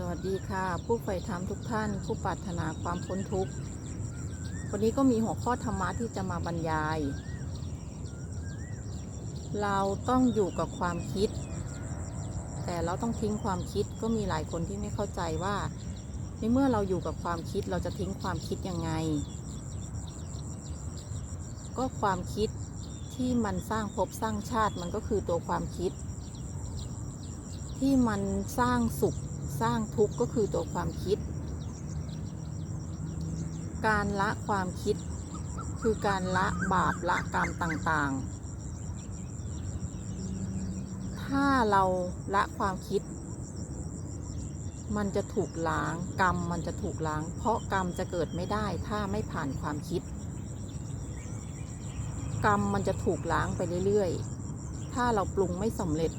สวัสดีค่ะ ผู้ใฝ่ธรรมทุกท่าน ผู้ปรารถนาความพ้นทุกข์ วันนี้ก็มีหัวข้อธรรมะที่จะมาบรรยาย เราต้องอยู่กับความคิด แต่เราต้องทิ้งความคิดก็มีหลายคนที่ไม่เข้าใจว่าในเมื่อเราอยู่กับความคิดเราจะทิ้งความคิดยังไง ก็ความคิดที่มันสร้างภพสร้างชาติมันก็คือตัวความคิด ที่มันสร้างสุข สร้างทุกข์ก็คือตัวความคิด การละความคิด คือการละบาปละกรรมต่างๆ ถ้าเราละความคิด มันจะถูกล้างกรรมมันจะถูกล้าง เพราะกรรมจะเกิดไม่ได้ถ้าไม่ผ่านความคิด กรรมมันจะถูกล้างไปเรื่อยๆ ถ้าเราปรุงไม่สำเร็จ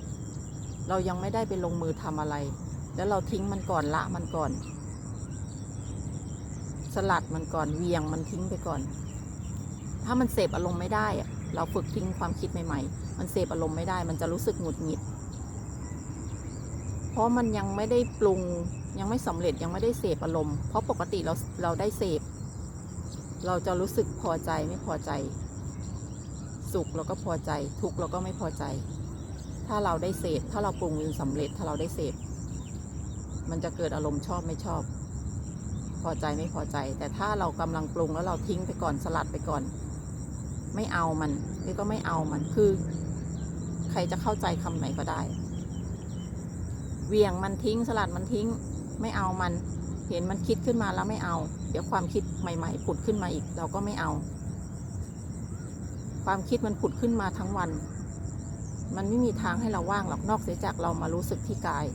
เรายังไม่ได้ไปลงมือทำอะไร แล้วเราทิ้งมันก่อนละมันก่อน สลัดมันก่อนเวียงมันทิ้งไปก่อน ถ้ามันเสพอารมณ์ไม่ได้อะเราฝึกทิ้งความคิดใหม่ๆ มันเสพอารมณ์ไม่ได้ มันจะรู้สึกหงุดหงิด เพราะมันยังไม่ได้ปรุงยังไม่สำเร็จยังไม่ได้เสพอารมณ์ เพราะปกติเราเราได้เสพ เราจะรู้สึกพอใจไม่พอใจ สุขเราก็พอใจ ทุกข์เราก็ไม่พอใจ ถ้าเราได้เสพถ้าเราปรุงจนสำเร็จถ้าเราได้เสพ มันจะเกิดอารมณ์ชอบไม่ชอบ พอใจไม่พอใจ แต่ถ้าเรากำลังปรุงแล้วเราทิ้งไปก่อนสลัดไปก่อน ไม่เอามันนี่ก็ไม่เอามันคือ ใครจะเข้าใจคำไหนก็ได้เวียงมันทิ้งสลัดมันทิ้ง ไม่เอามัน เห็นมันคิดขึ้นมาแล้วไม่เอา เดี๋ยวความคิดใหม่ ๆ ผุดขึ้นมาอีก เราก็ไม่เอา ความคิดมันผุดขึ้นมาทั้งวัน มันไม่มีทางให้เราว่างหรอกนอกเสียจากเรามารู้สึกที่กาย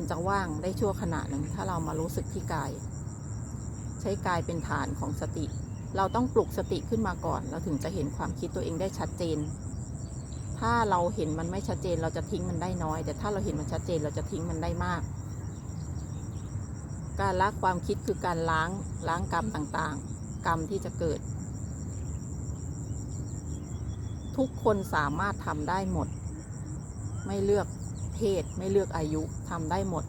มันจะว่างได้ชั่วขณะหนึ่งถ้าเรามารู้สึกที่กาย ใช้กายเป็นฐานของสติ เราต้องปลุกสติขึ้นมาก่อน เราถึงจะเห็นความคิดตัวเองได้ชัดเจน ถ้าเราเห็นมันไม่ชัดเจน เราจะทิ้งมันได้น้อย แต่ถ้าเราเห็นมันชัดเจนเราจะทิ้งมันได้มาก การละความคิดคือการล้างล้างกรรมต่างๆ กรรมที่จะเกิด ทุกคนสามารถทำได้หมด ไม่เลือก เพศไม่เลือกอายุทำได้หมด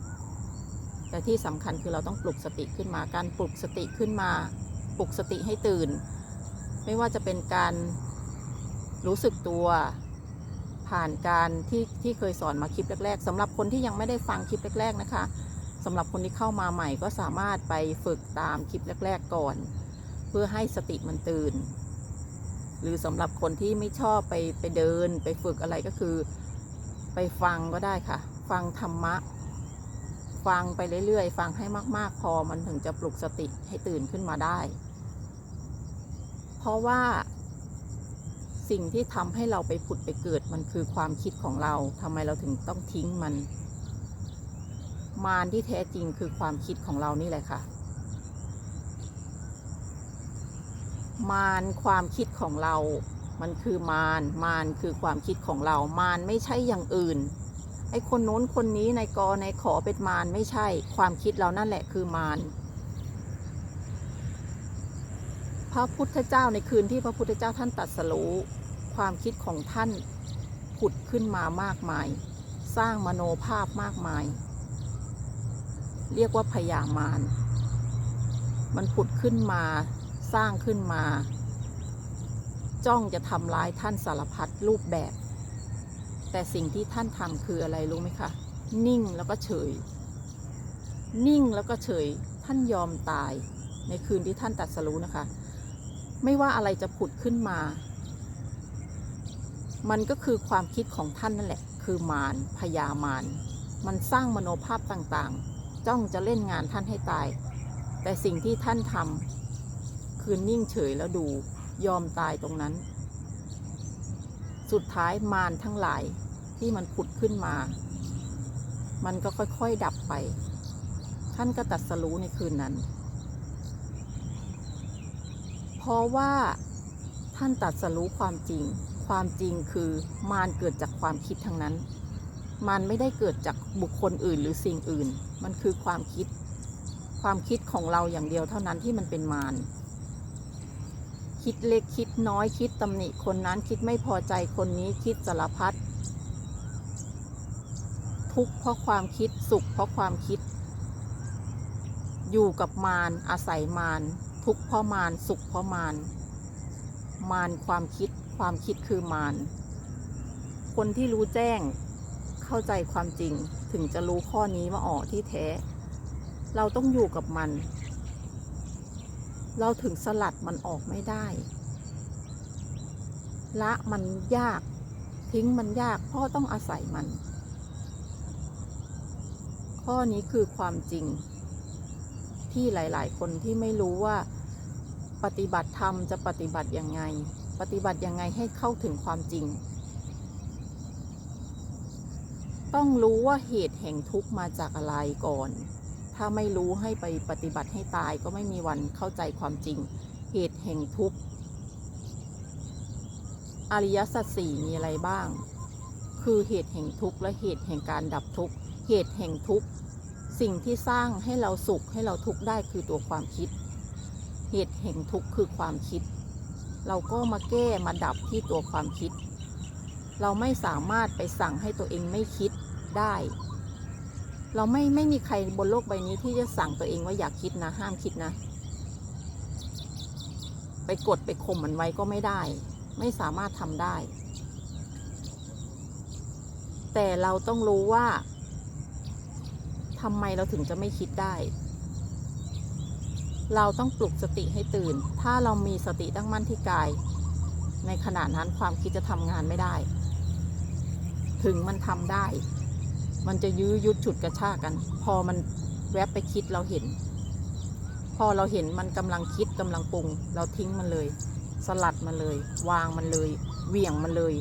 แต่ที่สำคัญคือเราต้องปลุกสติขึ้นมา การปลุกสติขึ้นมา ปลุกสติให้ตื่น ไม่ว่าจะเป็นการรู้สึกตัวผ่านการที่ที่เคยสอนมาคลิปแรกๆสำหรับคนที่ยังไม่ได้ฟังคลิปแรก ๆ นะคะสำหรับคนที่เข้ามาใหม่ก็สามารถไปฝึกตามคลิปแรก ๆ ก่อน เพื่อให้สติมันตื่น หรือสำหรับคนที่ไม่ชอบไปไปเดินไปฝึกอะไรก็คือ ไปฟังก็ได้ค่ะ ฟังธรรมะ ฟังไปเรื่อยๆ ฟังให้มากๆ พอมันถึงจะปลุกสติให้ตื่นขึ้นมาได้ เพราะว่าสิ่งที่ทำให้เราไปผุดไปเกิดมันคือความคิดของเราทำไมเราถึงต้องทิ้งมัน มารที่แท้จริงคือความคิดของเรานี่แหละค่ะมารความคิดของเรา มันคือมารมารคือความคิดของเรามารไม่ใช่อย่างอื่น ไอ้คนโน้นคนนี้ในกอในขอเป็นมารไม่ใช่ ความคิดเรานั่นแหละคือมารพระพุทธเจ้าในคืนที่พระพุทธเจ้าท่านตรัสรู้ความคิดของท่านผุดขึ้นมามากมาย สร้างมโนภาพมากมาย เรียกว่าพยามารมันผุดขึ้นมาสร้างขึ้นมา จ้องจะทำร้ายท่านสารพัดรูปแบบ แต่สิ่งที่ท่านทำคืออะไรรู้ไหมคะ นิ่งแล้วก็เฉย นิ่งแล้วก็เฉย ท่านยอมตาย ในคืนที่ท่านตรัสรู้นะคะ ไม่ว่าอะไรจะผุดขึ้นมา มันก็คือความคิดของท่านนั่นแหละ คือมารพยามาร มันสร้างมโนภาพต่างๆ จ้องจะเล่นงานท่านให้ตาย แต่สิ่งที่ท่านทำคือนิ่งเฉยแล้วดู ยอมตายตรงนั้น สุดท้ายมารทั้งหลายที่มันผุดขึ้นมา มันก็ค่อยๆดับไป ท่านก็ตรัสรู้ในคืนนั้น เพราะว่าท่านตรัสรู้ความจริง ความจริงคือมารเกิดจากความคิดทั้งนั้น มันไม่ได้เกิดจากบุคคลอื่นหรือสิ่งอื่น มันคือความคิด ความคิดของเราอย่างเดียวเท่านั้นที่มันเป็นมาร คิดเล็กคิดน้อยคิดตำหนิคนนั้นคิดไม่พอใจคนนี้คิดสารพัดทุกข์เพราะความคิดสุขเพราะความคิด อยู่กับมารอาศัยมารทุกข์เพราะมารสุขเพราะมารมารความคิดความคิดคือมารคนที่รู้แจ้งเข้าใจความจริงถึงจะรู้ข้อนี้ว่าอ๋อที่แท้ เราต้องอยู่กับมัน เราถึงสลัดมันออกไม่ได้ ละมันยาก ทิ้งมันยากเพราะต้องอาศัยมัน ข้อนี้คือความจริง ที่หลาย ๆ คนที่ไม่รู้ว่า ปฏิบัติธรรมจะปฏิบัติยังไง ปฏิบัติยังไงให้เข้าถึงความจริง ต้องรู้ว่าเหตุแห่งทุกข์มาจากอะไรก่อน ถ้าไม่รู้ให้ไปปฏิบัติให้ตายก็ไม่มีวันเข้าใจความจริง เหตุแห่งทุกข์อริยสัจสี่มีอะไรบ้าง คือเหตุแห่งทุกข์และเหตุแห่งการดับทุกข์ เหตุแห่งทุกข์ สิ่งที่สร้างให้เราสุขให้เราทุกข์ได้คือตัวความคิด เหตุแห่งทุกข์คือความคิด เราก็มาแก้มาดับที่ตัวความคิด เราไม่สามารถไปสั่งให้ตัวเองไม่คิดได้ เราไม่ไม่มีใครบนโลกใบนี้ที่จะสั่งตัวเองว่าอยากคิดนะ ห้ามคิดนะ ไปกดไปข่มมันไว้ก็ไม่ได้ ไม่สามารถทำได้ แต่เราต้องรู้ว่าทำไมเราถึงจะไม่คิดได้ เราต้องปลุกสติให้ตื่น ถ้าเรามีสติตั้งมั่นที่กาย ในขณะนั้นความคิดจะทำงานไม่ได้ ถึงมันทำได้ มันจะยื้อยุดฉุดกระชากกัน พอมันแวบไปคิดเราเห็น พอเราเห็นมันกำลังคิดกำลังปรุง เราทิ้งมันเลย สลัดมันเลย วางมันเลยเหวี่ยงมันเลย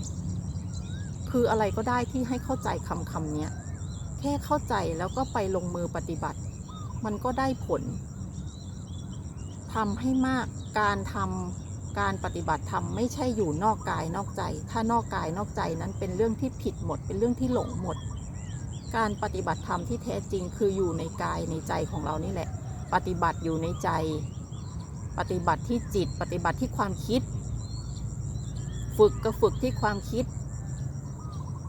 คืออะไรก็ได้ที่ให้เข้าใจคำคำเนี้ยแค่เข้าใจแล้วก็ไปลงมือปฏิบัติ มันก็ได้ผลทำให้มากการทำการปฏิบัติธรรมไม่ใช่อยู่นอกกายนอกใจ ถ้านอกกายนอกใจนั้นเป็นเรื่องที่ผิดหมด เป็นเรื่องที่หลงหมด การปฏิบัติธรรมที่แท้จริงคืออยู่ในกายในใจของเรานี่แหละ ปฏิบัติอยู่ในใจ ปฏิบัติที่จิต ปฏิบัติที่ความคิด ฝึกก็ฝึกที่ความคิด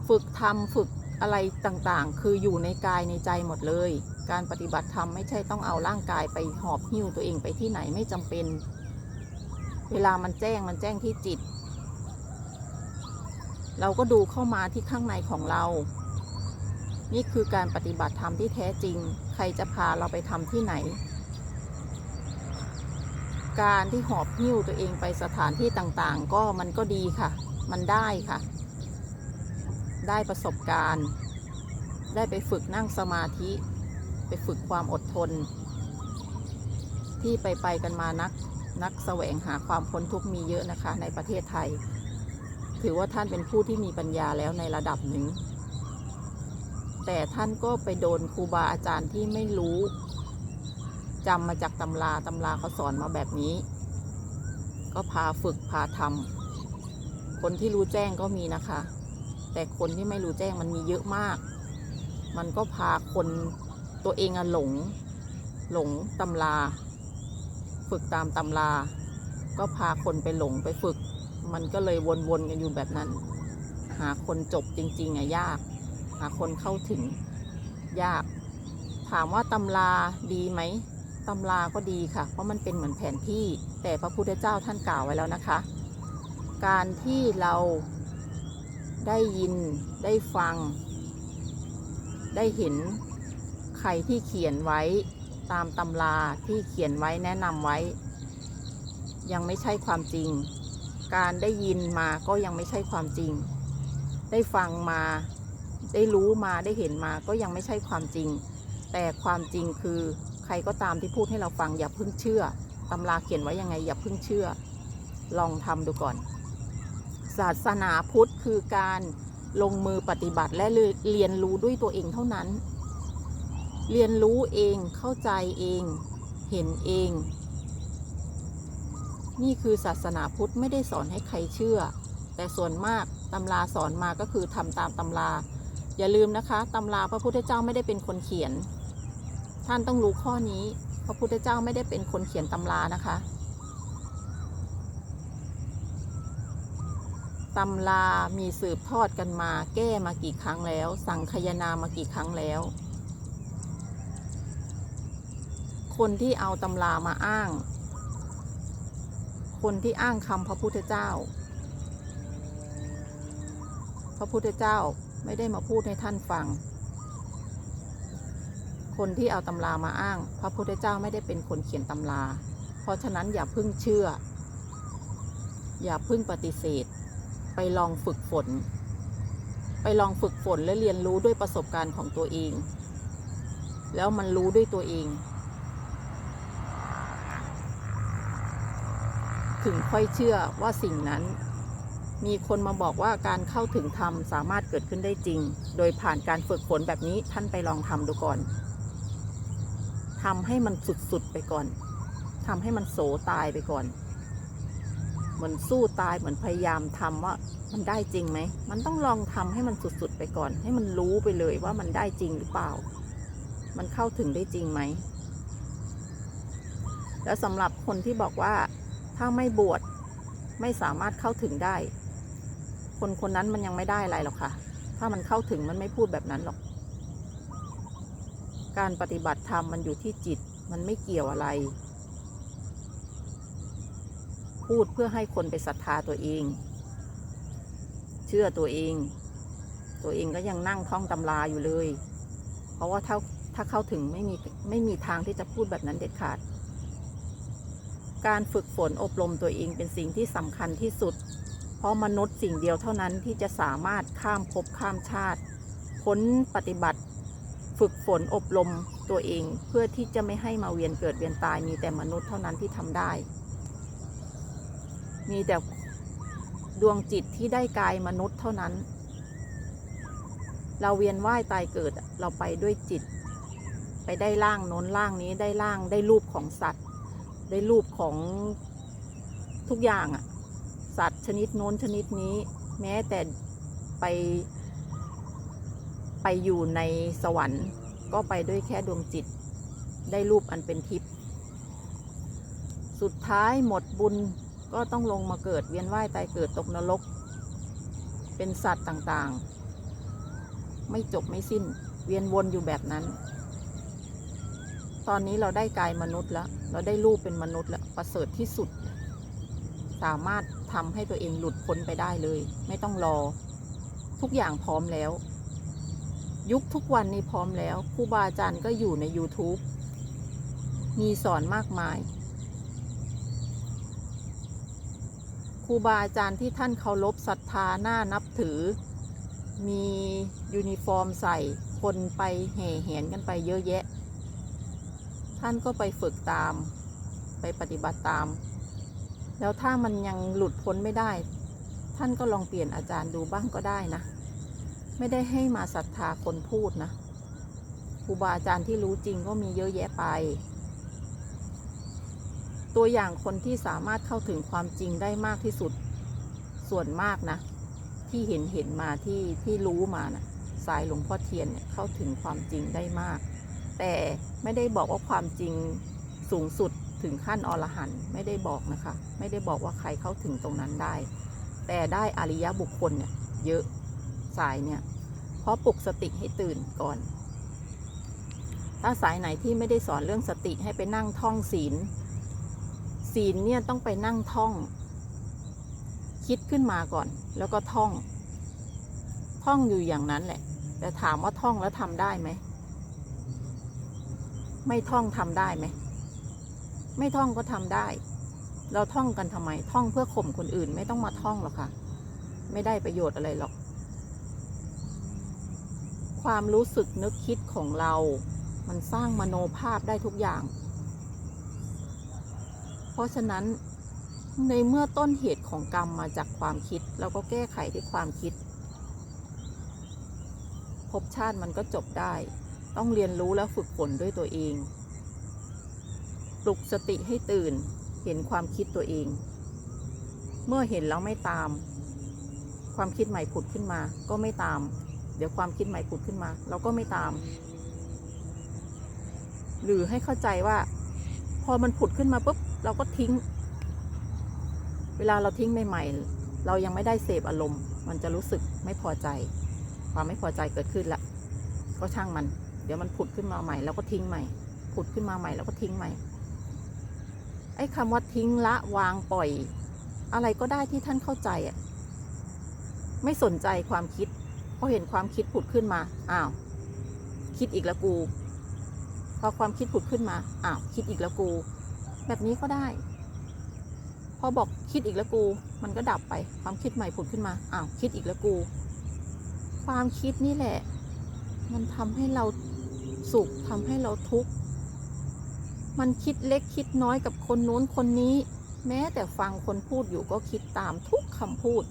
ฝึกทำฝึกอะไรต่างๆ คืออยู่ในกายในใจหมดเลย การปฏิบัติธรรมไม่ใช่ต้องเอาร่างกายไปหอบหิ้วตัวเองไปที่ไหนไม่จำเป็น เวลามันแจ้งมันแจ้งที่จิต เราก็ดูเข้ามาที่ข้างในของเรา นี่คือการปฏิบัติธรรมที่แท้จริง ใครจะพาเราไปทำที่ไหน การที่หอบหิ้วตัวเองไปสถานที่ต่างๆ ก็มันก็ดีค่ะ มันได้ค่ะ ได้ประสบการณ์ ได้ไปฝึกนั่งสมาธิ ไปฝึกความอดทน ที่ไปไปกันมานักนักแสวงหาความพ้นทุกข์มีเยอะนะคะในประเทศไทย ถือว่าท่านเป็นผู้ที่มีปัญญาแล้วในระดับหนึ่ง แต่ท่านก็ไปโดนครูบาอาจารย์ที่ไม่รู้จำมาจากตำราตำราเขาสอนมาแบบนี้ ก็พาฝึกพาทำคนที่รู้แจ้งก็มีนะคะ แต่คนที่ไม่รู้แจ้งมันมีเยอะมาก มันก็พาคนตัวเองอะหลง หลงตำรา ฝึกตามตำรา ก็พาคนไปหลงไปฝึก มันก็เลยวนๆกันอยู่แบบนั้น หาคนจบจริงๆอะยาก หาคนเข้าถึงยาก ถามว่าตำราดีไหมตำราก็ดีค่ะ เพราะมันเป็นเหมือนแผนที่ แต่พระพุทธเจ้าท่านกล่าวไว้แล้วนะคะ การที่เราได้ยินได้ฟัง ได้เห็นใครที่เขียนไว้ตามตำราที่เขียนไว้แนะนำไว้ ยังไม่ใช่ความจริง การได้ยินมาก็ยังไม่ใช่ความจริง ได้ฟังมา ได้รู้มาได้เห็นมาก็ยังไม่ใช่ความจริง แต่ความจริงคือใครก็ตามที่พูดให้เราฟังอย่าเพิ่งเชื่อตำราเขียนไว้ยังไงอย่าเพิ่งเชื่อ ลองทำดูก่อน ศาสนาพุทธคือการลงมือปฏิบัติและเรียนรู้ด้วยตัวเองเท่านั้น เรียนรู้เองเข้าใจเอง เห็นเอง นี่คือศาสนาพุทธไม่ได้สอนให้ใครเชื่อ แต่ส่วนมากตำราสอนมาก็คือทำตามตำรา อย่าลืมนะคะตำราพระพุทธเจ้าไม่ได้เป็นคนเขียน ท่านต้องรู้ข้อนี้ พระพุทธเจ้าไม่ได้เป็นคนเขียนตำรานะคะตำรามีสืบทอดกันมา แก้มากี่ครั้งแล้ว สั่งคยนามากี่ครั้งแล้ว คนที่เอาตำรามาอ้าง คนที่อ้างคำพระพุทธเจ้า พระพุทธเจ้า ไม่ได้มาพูดให้ท่านฟัง คนที่เอาตำรามาอ้าง พระพุทธเจ้าไม่ได้เป็นคนเขียนตำรา เพราะฉะนั้นอย่าพิ่งเชื่อ อย่าพิ่งปฏิเสธ ไปลองฝึกฝน ไปลองฝึกฝนและเรียนรู้ด้วยประสบการณ์ของตัวเอง แล้วมันรู้ด้วยตัวเอง ถึงค่อยเชื่อว่าสิ่งนั้น มีคนมาบอกว่าการเข้าถึงธรรมสามารถเกิดขึ้นได้จริง โดยผ่านการฝึกฝนแบบนี้ท่านไปลองทำดูก่อนทำให้มันสุดๆไปก่อนทำให้มันโสตายไปก่อน เหมือนสู้ตายเหมือนพยายามทำว่ามันได้จริงไหม มันต้องลองทำให้มันสุดๆไปก่อน ให้มันรู้ไปเลยว่ามันได้จริงหรือเปล่า มันเข้าถึงได้จริงไหม แล้วสำหรับคนที่บอกว่าถ้าไม่บวชไม่สามารถเข้าถึงได้ คนคนนั้นมันยังไม่ได้อะไรหรอกค่ะ ถ้ามันเข้าถึงมันไม่พูดแบบนั้นหรอก การปฏิบัติธรรมมันอยู่ที่จิต มันไม่เกี่ยวอะไร พูดเพื่อให้คนไปศรัทธาตัวเอง เชื่อตัวเอง ตัวเองก็ยังนั่งท่องตำราอยู่เลย เพราะว่าถ้าถ้าเข้าถึงไม่มีไม่มีทางที่จะพูดแบบนั้นเด็ดขาด การฝึกฝนอบรมตัวเองเป็นสิ่งที่สำคัญที่สุด เพราะมนุษย์สิ่งเดียวเท่านั้นที่จะสามารถข้ามภพข้ามชาติพ้นปฏิบัติ ฝึกฝนอบรมตัวเองเพื่อที่จะไม่ให้มาเวียนเกิดเวียนตายมีแต่มนุษย์เท่านั้นที่ทำได้ มีแต่ดวงจิตที่ได้กายมนุษย์เท่านั้น เราเวียนว่ายตายเกิดเราไปด้วยจิต ไปได้ร่างโน้นร่างนี้ได้ร่างได้รูปของสัตว์ ได้รูปของทุกอย่างอะ สัตว์ชนิดโน้นชนิดนี้ แม้แต่ไป ไปอยู่ในสวรรค์ ก็ไปด้วยแค่ดวงจิต ได้รูปอันเป็นทิพย์สุดท้ายหมดบุญก็ต้องลงมาเกิดเวียนว่ายตายเกิดตกนรก เป็นสัตว์ต่างๆ ไม่จบไม่สิ้นเวียนวนอยู่แบบนั้น ตอนนี้เราได้กายมนุษย์แล้ว เราได้รูปเป็นมนุษย์แล้ว ประเสริฐที่สุด สามารถ ทำให้ตัวเองหลุดพ้นไปได้เลย ไม่ต้องรอ ทุกอย่างพร้อมแล้ว ยุคทุกวันนี้พร้อมแล้วครูบาอาจารย์ก็อยู่ใน YouTube มีสอนมากมายครูบาอาจารย์ที่ท่านเคารพศรัทธาหน้านับถือ มียูนิฟอร์มใส่ คนไปแห่แหนกันไปเยอะแยะ ท่านก็ไปฝึกตาม ไปปฏิบัติตาม แล้วถ้ามันยังหลุดพ้นไม่ได้ ท่านก็ลองเปลี่ยนอาจารย์ดูบ้างก็ได้นะ ไม่ได้ให้มาศรัทธาคนพูดนะครูบาอาจารย์ที่รู้จริงก็มีเยอะแยะไป ตัวอย่างคนที่สามารถเข้าถึงความจริงได้มากที่สุดส่วนมากนะ ที่เห็นเห็นมาที่ที่รู้มานะสายหลวงพ่อเทียนเนี่ยเข้าถึงความจริงได้มาก แต่ไม่ได้บอกว่าความจริงสูงสุด ถึงขั้นอรหันต์ไม่ได้บอกนะคะ ไม่ได้บอกว่าใครเข้าถึงตรงนั้นได้ แต่ได้อริยบุคคลเนี่ยเยอะสายเนี่ยเพราะปลุกสติให้ตื่นก่อน ถ้าสายไหนที่ไม่ได้สอนเรื่องสติให้ไปนั่งท่องศีล ศีลเนี่ยต้องไปนั่งท่อง คิดขึ้นมาก่อน แล้วก็ท่อง ท่องอยู่อย่างนั้นแหละ แต่ถามว่าท่องแล้วทำได้ไหม ไม่ท่องทำได้ไหม ไม่ท่องก็ทำได้ เราท่องกันทำไม ท่องเพื่อข่มคนอื่น ไม่ต้องมาท่องหรอกค่ะ ไม่ได้ประโยชน์อะไรหรอก ความรู้สึกนึกคิดของเรา มันสร้างมโนภาพได้ทุกอย่าง เพราะฉะนั้นในเมื่อต้นเหตุของกรรมมาจากความคิดเราก็แก้ไขที่ความคิดภพชาติมันก็จบได้ ต้องเรียนรู้และฝึกฝนด้วยตัวเอง ปลุกสติให้ตื่น เห็นความคิดตัวเอง เมื่อเห็นแล้วไม่ตาม ความคิดใหม่ผุดขึ้นมา ก็ไม่ตาม เดี๋ยวความคิดใหม่ผุดขึ้นมา เราก็ไม่ตาม หรือให้เข้าใจว่า พอมันผุดขึ้นมาปุ๊บเราก็ทิ้ง เวลาเราทิ้งใหม่ๆเรายังไม่ได้เสพอารมณ์ มันจะรู้สึกไม่พอใจ ความไม่พอใจเกิดขึ้นละก็ช่างมัน เดี๋ยวมันผุดขึ้นมาใหม่เราก็ทิ้งใหม่ผุดขึ้นมาใหม่แล้วก็ทิ้งใหม่ อ้คำว่าทิ้งละวางปล่อย อะไรก็ได้ที่ท่านเข้าใจอะไม่สนใจความคิดพอเห็นความคิดผุดขึ้นมาอ้าวคิดอีกแล้วกู พอความคิดผุดขึ้นมาอ้าวคิดอีกแล้วกู แบบนี้ก็ได้ พอบอกคิดอีกแล้วกู มันก็ดับไป ความคิดใหม่ผุดขึ้นมาอ้าวคิดอีกแล้วกู ความคิดนี่แหละ มันทำให้เราสุขทำให้เราทุกข์ มันคิดเล็กคิดน้อยกับคนโน้นคนนี้ แม้แต่ฟังคนพูดอยู่ก็คิดตามทุกคำพูด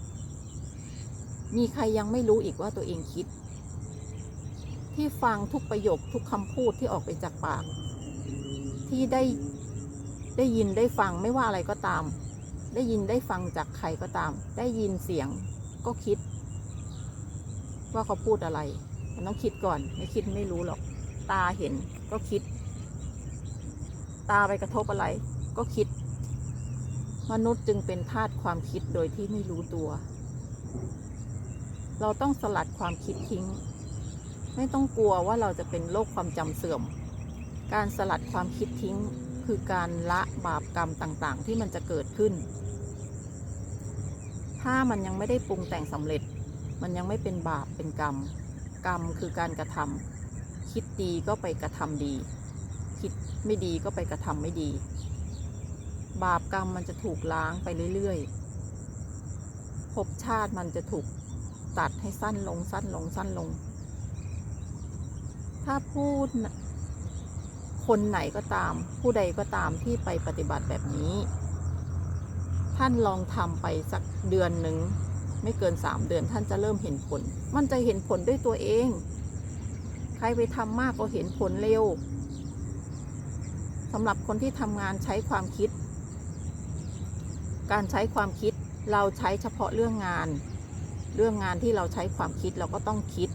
มีใครยังไม่รู้อีกว่าตัวเองคิด ที่ฟังทุกประโยคทุกคำพูดที่ออกไปจากปาก ที่ได้ได้ยินได้ฟังไม่ว่าอะไรก็ตาม ได้ยินได้ฟังจากใครก็ตาม ได้ยินเสียงก็คิด ว่าเขาพูดอะไร มันต้องคิดก่อน ไม่คิดไม่รู้หรอก ตาเห็นก็คิด ตาไปกระทบอะไร ก็คิด มนุษย์จึงเป็นทาสความคิดโดยที่ไม่รู้ตัว เราต้องสลัดความคิดทิ้ง ไม่ต้องกลัวว่าเราจะเป็นโรคความจำเสื่อม การสลัดความคิดทิ้งคือการละบาปกรรมต่างๆ ที่มันจะเกิดขึ้น ถ้ามันยังไม่ได้ปรุงแต่งสำเร็จ มันยังไม่เป็นบาปเป็นกรรม กรรมคือการกระทำคิดดีก็ไปกระทำดี คิดไม่ดีก็ไปกระทำไม่ดี บาปกรรมมันจะถูกล้างไปเรื่อยๆภพชาติมันจะถูกตัดให้สั้นลงสั้นลงสั้นลง ถ้าพูดคนไหนก็ตาม ผู้ใดก็ตามที่ไปปฏิบัติแบบนี้ ท่านลองทำไปสักเดือนหนึ่งไม่เกินสามเดือนท่านจะเริ่มเห็นผล มันจะเห็นผลด้วยตัวเอง ใครไปทำมากก็เห็นผลเร็ว สำหรับคนที่ทำงานใช้ความคิด การใช้ความคิดเราใช้เฉพาะเรื่องงาน เรื่องงานที่เราใช้ความคิดเราก็ต้องคิด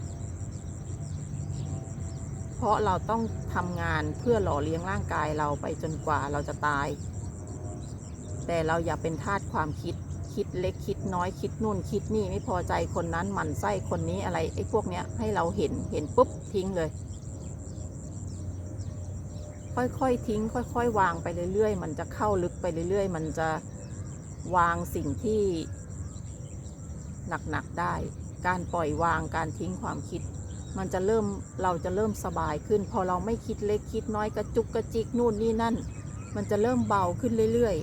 เพราะเราต้องทำงานเพื่อหล่อเลี้ยงร่างกายเราไปจนกว่าเราจะตาย แต่เราอย่าเป็นทาสความคิด คิดเล็กคิดน้อยคิดนู่นคิดนี่ไม่พอใจคนนั้นหมั่นไส้คนนี้อะไรไอ้พวกเนี้ยให้เราเห็นเห็นปุ๊บทิ้งเลย ค่อยๆทิ้ง ค่อย ๆ วางไปเรื่อย ๆ มันจะเข้าลึกไปเรื่อย ๆ มันจะวางสิ่งที่หนัก ๆ ได้ การปล่อยวางการทิ้งความคิด มันจะเริ่มเราจะเริ่มสบายขึ้น พอเราไม่คิดเล็กคิดน้อยกระจุกกระจิกนู่นนี่นั่น มันจะเริ่มเบาขึ้นเรื่อย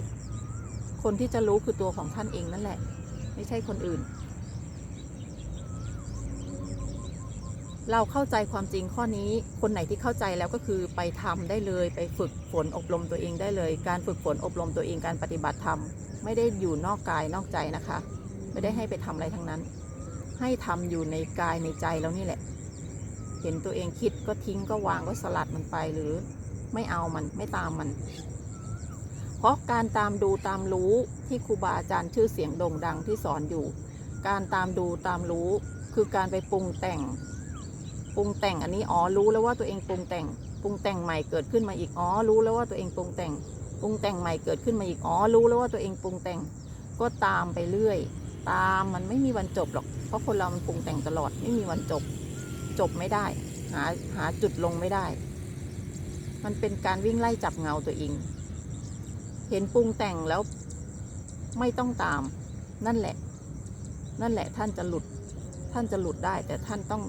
ๆ คนที่จะรู้คือตัวของท่านเองนั่นแหละ ไม่ใช่คนอื่น เราเข้าใจความจริงข้อนี้ คนไหนที่เข้าใจแล้วก็คือไปทำได้เลย ไปฝึกฝนอบรมตัวเองได้เลย การฝึกฝนอบรมตัวเองการปฏิบัติธรรมไม่ได้อยู่นอกกายนอกใจนะคะ ไม่ได้ให้ไปทำอะไรทั้งนั้น ให้ทำอยู่ในกายในใจแล้วนี่แหละ เห็นตัวเองคิดก็ทิ้งก็วางก็สลัดมันไปหรือไม่เอามันไม่ตามมัน เพราะการตามดูตามรู้ที่ครูบาอาจารย์ชื่อเสียงโด่งดังที่สอนอยู่ การตามดูตามรู้คือการไปปรุงแต่ง ปรุงแต่งอันนี้อ๋อรู้แล้วว่าตัวเองปรุงแต่งปรุงแต่งใหม่เกิดขึ้นมาอีกอ๋อรู้แล้วว่าตัวเองปรุงแต่งปรุงแต่งใหม่เกิดขึ้นมาอีกอ๋อรู้แล้วว่าตัวเองปรุงแต่งก็ตามไปเรื่อย ตามมันไม่มีวันจบหรอก เพราะคนเรามันปรุงแต่งตลอดไม่มีวันจบ จบไม่ได้ หาหาจุดลงไม่ได้ มันเป็นการวิ่งไล่จับเงาตัวเอง เห็นปรุงแต่งแล้วไม่ต้องตาม นั่นแหละ นั่นแหละท่านจะหลุด ท่านจะหลุดได้ แต่ท่านต้อง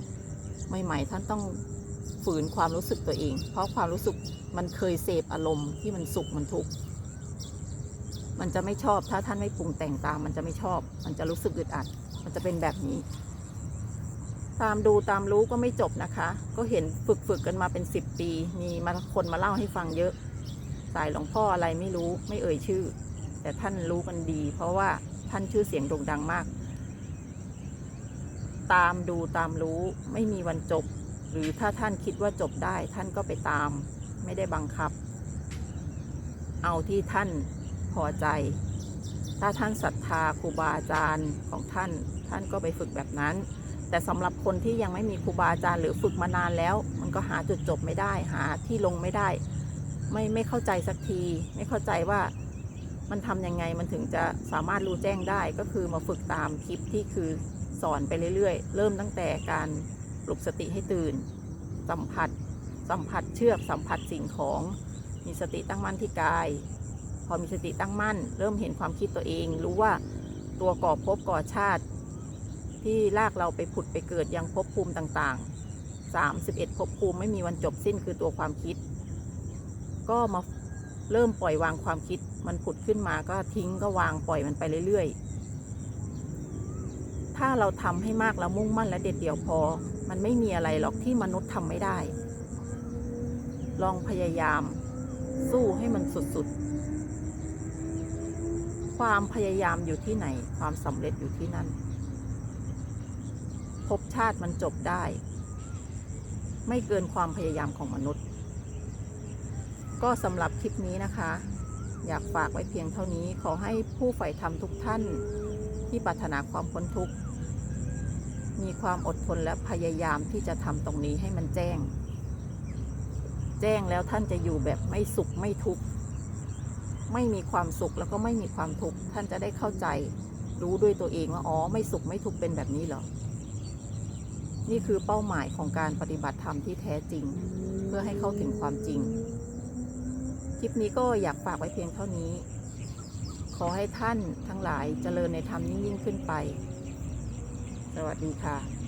ใหม่ ๆ ท่านต้องฝืนความรู้สึกตัวเอง เพราะความรู้สึกมันเคยเสพอารมณ์ที่มันสุขมันทุกข์มันจะไม่ชอบถ้าท่านไม่ปรุงแต่งตาม มันจะไม่ชอบ มันจะรู้สึกอึดอัด มันจะเป็นแบบนี้ ตามดูตามรู้ก็ไม่จบนะคะ ก็เห็นฝึกฝึกกันมาเป็นสิบปี มีมาคนมาเล่าให้ฟังเยอะ สายหลวงพ่ออะไรไม่รู้ไม่เอ่ยชื่อ แต่ท่านรู้กันดี เพราะว่าท่านชื่อเสียงโด่งดังมาก ตามดูตามรู้ไม่มีวันจบ หรือถ้าท่านคิดว่าจบได้ ท่านก็ไปตาม ไม่ได้บังคับ เอาที่ท่านพอใจ ถ้าท่านศรัทธาครูบาอาจารย์ของท่าน ท่านก็ไปฝึกแบบนั้น แต่สำหรับคนที่ยังไม่มีครูบาอาจารย์หรือฝึกมานานแล้ว มันก็หาจุดจบไม่ได้หาที่ลงไม่ได้ ไม่ไม่เข้าใจสักที ไม่เข้าใจว่ามันทำยังไงมันถึงจะสามารถรู้แจ้งได้ก็คือมาฝึกตามคลิปที่คือ สอนไปเรื่อยๆ เริ่มตั้งแต่การปลุกสติให้ตื่น สัมผัส สัมผัสเชือก สัมผัสสิ่งของ มีสติตั้งมั่นที่กาย พอมีสติตั้งมั่น เริ่มเห็นความคิดตัวเอง รู้ว่าตัวก่อภพก่อชาติ ที่ลากเราไปผุดไปเกิดยังภพภูมิต่างๆ 31ภพภูมิไม่มีวันจบสิ้นคือตัวความคิด ก็มาเริ่มปล่อยวางความคิด มันผุดขึ้นมาก็ทิ้งก็วางปล่อยมันไปเรื่อยๆ ถ้าเราทำให้มากแล้วมุ่งมั่นและเด็ดเดี่ยวพอ มันไม่มีอะไรหรอกที่มนุษย์ทำไม่ได้ ลองพยายาม สู้ให้มันสุดๆ ความพยายามอยู่ที่ไหน ความสำเร็จอยู่ที่นั่นภพชาติมันจบได้ ไม่เกินความพยายามของมนุษย์ ก็สำหรับคลิปนี้นะคะ อยากฝากไว้เพียงเท่านี้ขอให้ผู้ใฝ่ธรรมทุกท่านที่ปรารถนาความพ้นทุกข์ มีความอดทนและพยายามที่จะทำตรงนี้ให้มันแจ้ง แจ้งแล้วท่านจะอยู่แบบไม่สุขไม่ทุกข์ไม่มีความสุขแล้วก็ไม่มีความทุกข์ท่านจะได้เข้าใจ รู้ด้วยตัวเองว่าอ๋อไม่สุขไม่ทุกข์เป็นแบบนี้เหรอนี่คือเป้าหมายของการปฏิบัติธรรมที่แท้จริง เพื่อให้เข้าถึงความจริง คลิปนี้ก็อยากฝากไว้เพียงเท่านี้ ขอให้ท่านทั้งหลายเจริญในธรรมยิ่งขึ้นไป วัสดีค่ะ